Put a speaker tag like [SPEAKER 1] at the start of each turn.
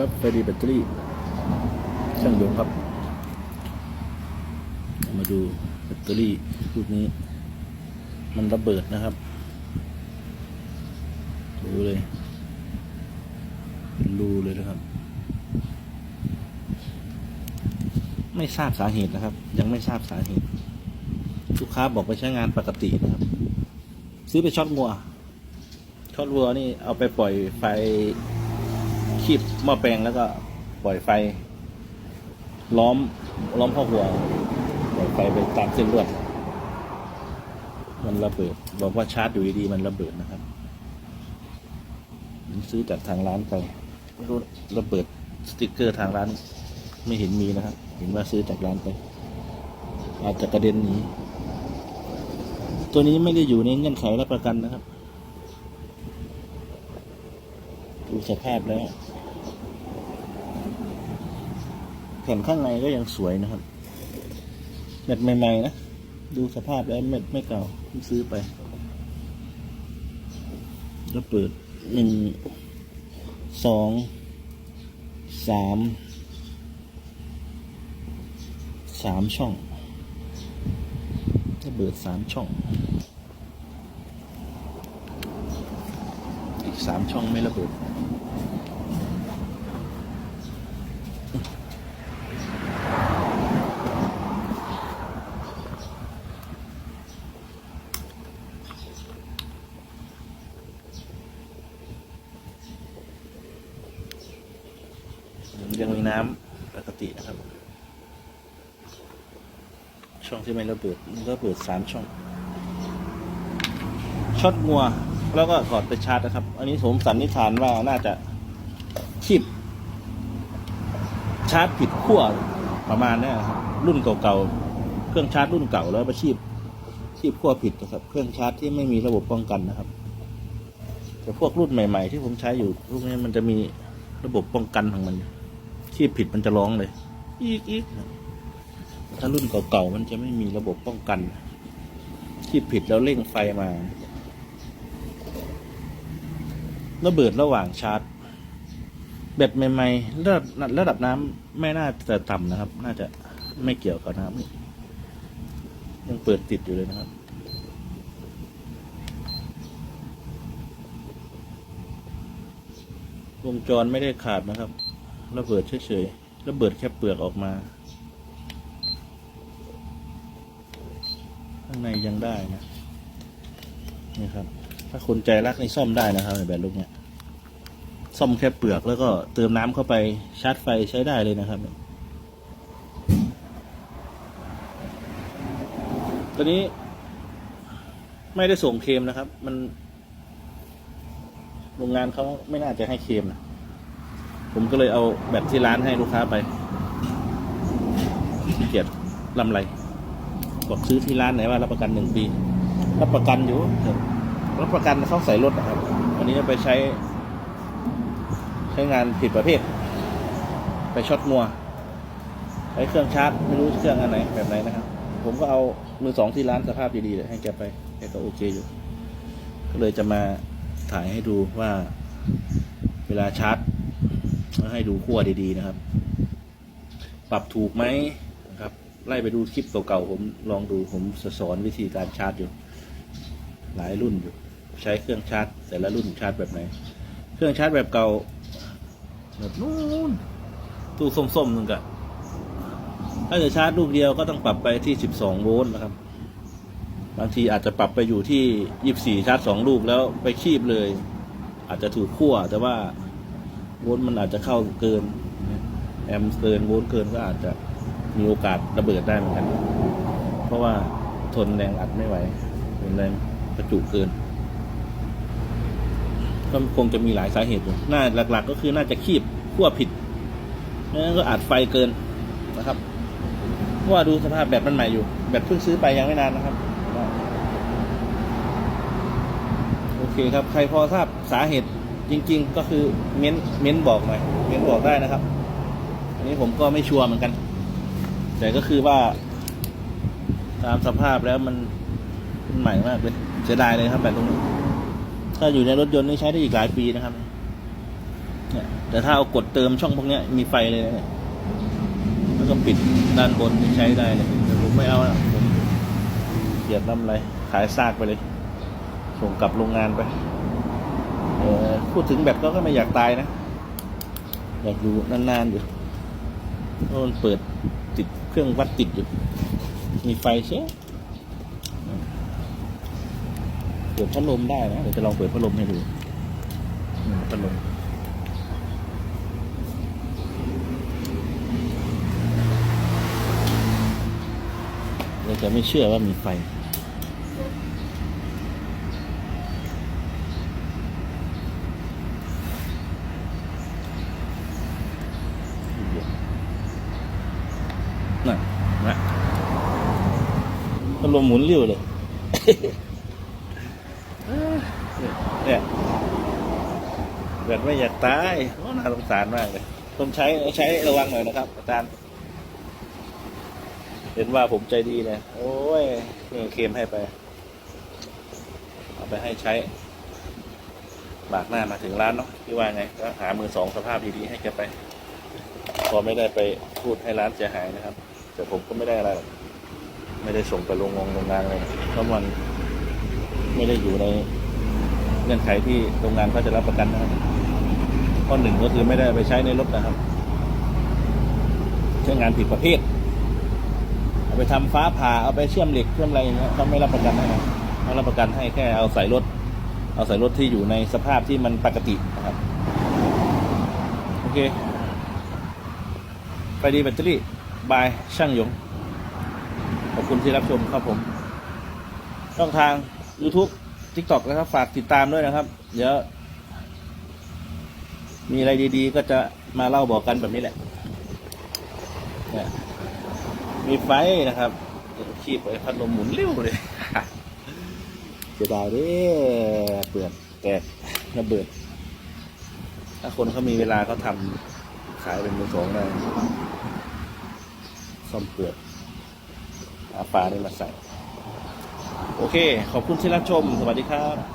[SPEAKER 1] ครับไฟดีแบตเตอรี่ช่างยงครับ มาดูแบตเตอรี่ลูกนี้ มันระเบิดนะครับ ดูเลยเป็นรูเลยนะครับ ไม่ทราบสาเหตุนะครับ ยังไม่ทราบสาเหตุ ลูกค้าบอกไปใช้งานปกตินะครับ ซื้อไปช็อตงัวช็อตวัวนี่เอาไปปล่อยไฟ คีบหม้อแปลงแล้วก็ปล่อยไฟ ล้อมล้อมพ่อวัวปล่อยไฟไปตามเส้นเลือดมันระเบิดบอกว่าชาร์จอยู่ดีๆมันระเบิดนะครับผมซื้อจากทางร้านไปรู้ระเบิดสติกเกอร์ทางร้าน ไม่เห็นมีนะครับ เห็นว่าซื้อจากร้านไป อาจจะกระเด็นหนีตัวนี้ไม่ได้อยู่ในเงื่อนไขรับประกันนะครับ ดูสภาพแล้ว แผ่นข้างในก็ยังสวยนะครับเม็ดใหม่ๆนะ ดูสภาพแล้วเม็ดไม่เก่าซื้อไป แล้วเปิดหนึ่งสองสามสามช่องถ้าเบิดสามช่อง อีกสามช่องไม่ระเบิด ยังมีน้ำปกตินะครับ ช่องที่ไม่ระเบิดมันก็เปิดสามช่องช็อตงัว แล้วก็ถอดไปชาร์จนะครับ อันนี้ผมสันนิษฐานว่าน่าจะคีบชาร์จผิดขั้วประมาณนี้ครับรุ่นเก่าๆเครื่องชาร์จรุ่นเก่าแล้วไปชีพชีพขั้วผิดนะครับ เครื่องชาร์จที่ไม่มีระบบป้องกันนะครับ แต่พวกรุ่นใหม่ ๆ ที่ผมใช้อยู่รุ่นนี้มันจะมีระบบป้องกันของมัน อยู่ผิดมันจะร้องเลย อีกอีกถ้ารุ่นเก่าๆมันจะไม่มีระบบป้องกัน ที่ผิดแล้วเร่งไฟมาระเบิดระหว่างชาร์จ แบตใหม่ๆระดับระดับน้ำไม่น่าจะต่ำนะครับ น่าจะไม่เกี่ยวกับน้ำยังเปิดติดอยู่เลยนะครับวงจรไม่ได้ขาดนะครับ ระเบิดเฉยๆระเบิดแค่เปลือกออกมา ข้างในยังได้นะนี่ครับ ถ้าคนใจรักในซ่อมได้นะครับในแบบลูกเนี้ยซ่อมแค่เปลือกแล้วก็เติมน้ำเข้าไปชาร์จไฟใช้ได้เลยนะครับ ตอนนี้ไม่ได้ส่งเคมนะครับ มัน โรงงานเขาไม่น่าจะให้เคมนะ ผมก็เลยเอาแบบที่ร้านให้ลูกค้าไปขี้เกียจลำไรบอกซื้อที่ร้านไหนว่ารับประกันหนึ่งปี รับประกันอยู่รับรับประกันเขาใส่รถนะครับ อันนี้ไปใช้ ใช้งานผิดประเภท ไปช็อตมัวใช้เครื่องชาร์จไม่รู้เครื่องอันไหนแบบไหนนะครับ ผมก็เอามือสองที่ร้านสภาพดีๆเลยให้แกไปแกก็โอเคอยู่ ก็เลยจะมาถ่ายให้ดูว่าเวลาชาร์จ มาให้ดูขั้วดีๆนะครับ ปรับถูกไหมนะครับ ไล่ไปดูคลิปเก่าๆผมลองดูผมสอนวิธีการชาร์จอยู่ หลายรุ่นอยู่ ใช้เครื่องชาร์จ แต่ละรุ่นชาร์จแบบไหน เครื่องชาร์จแบบเก่าแบบนู้นตู้ส้มๆนึงกะถ้าจะชาร์จลูกเดียวก็ต้องปรับไปที่ 12 โวลต์นะครับ บางทีอาจจะปรับไปอยู่ที่ 24 ชาร์จ 2 ลูกแล้วไปคีบเลย อาจจะถูกขั้วแต่ว่า โวลต์มันอาจจะเข้าเกิน แอมเกินโวลต์เกินก็อาจจะมีโอกาสระเบิดได้เหมือนกัน เพราะว่าทนแรงอัดไม่ไหวทนแรงประจุเกิน ก็คงจะมีหลายสาเหตุอยู่น่าหลัก ๆ ก็คือน่าจะคีบขั้วผิดนั้นก็อาจไฟเกินนะครับเพราะว่าดูสภาพแบตมันใหม่อยู่ แบตเพิ่งซื้อไปยังไม่นานนะครับโอเคครับ ใครพอทราบสาเหตุ จริง ๆ ก็คือเม้นเม้นบอกหน่อยเม้นบอกได้นะครับ อันนี้ผมก็ไม่ชัวร์เหมือนกัน แต่ก็คือว่า ตามสภาพแล้วมันมันใหม่มากเลยเสียดายเลยครับแบบตรงนี้ถ้าอยู่ในรถยนต์นี่ใช้ได้อีกหลายปีนะครับเนี่ยแต่ถ้าเอากดเติมช่องพวกนี้มีไฟเลยนะเนี่ยแล้วก็ปิดด้านบนใช้ได้เลยแต่ผมไม่เอานะผมเกลียดน้ำอะไรขายซากไปเลย ส่งกลับโรงงานไป เออ พูดถึงแบตก็ไม่อยากตายนะ อยากอยู่นานๆอยู่เพราะมันเปิดติดเครื่องวัดติดอยู่ มีไฟเช่เปิดพัดลมได้นะเดี๋ยวจะลองเปิดพัดลมให้ดูพัดลมเราจะไม่เชื่อว่ามีไฟ น่ะนะพัดลมหมุนเร็วเลยเนี่ยแบบไม่อยากตายโอ้น่าสงสารมากเลยต้องใช้ใช้ระวังหน่อยนะครับ อาจารย์ เห็นว่าผมใจดีนะโอ้ยนี่เคลมให้ไป เอาไปให้ใช้ บากหน้ามาถึงร้านเนาะพี่ว่าไงก็หามือสองสภาพดีๆให้แกไป พอไม่ได้ไปพูดให้ร้านเสียหายนะครับ แต่ผมก็ไม่ได้อะไร ไม่ได้ส่งไปโรงงงโรงงานเลยเพราะมันไม่ได้อยู่ในเงื่อนไขที่โรงงานเขาจะรับประกันนะครับข้อหนึ่งก็คือไม่ได้ไปใช้ในรถนะครับใช้งานผิดประเภทเอาไปทำฟ้าผ่าเอาไปเชื่อมเหล็กเชื่อมอะไรอย่างเงี้ยเขาไม่รับประกันให้นะเขารับประกันให้แค่เอาใส่รถ เอาใส่รถที่อยู่ในสภาพที่มันปกตินะครับโอเค ไปดีแบตเตอรี่ บายช่างหยง ขอบคุณที่รับชมครับผม ช่องทาง YouTube TikTok นะครับ ฝากติดตามด้วยนะครับ เดี๋ยว มีอะไรดีๆ ก็จะมาเล่าบอกกันแบบนี้แหละมีไฟนะครับขีบไปพัดลมหมุนเร็วเลยเสียดายเด้เปลือกแตกระเบิด ถ้าคนเขามีเวลาเขาทำขายเป็นมือสองได้ ซ่อมเปลือกอาปลาได้มาใส่ โอเค ขอบคุณที่รับชม สวัสดีครับ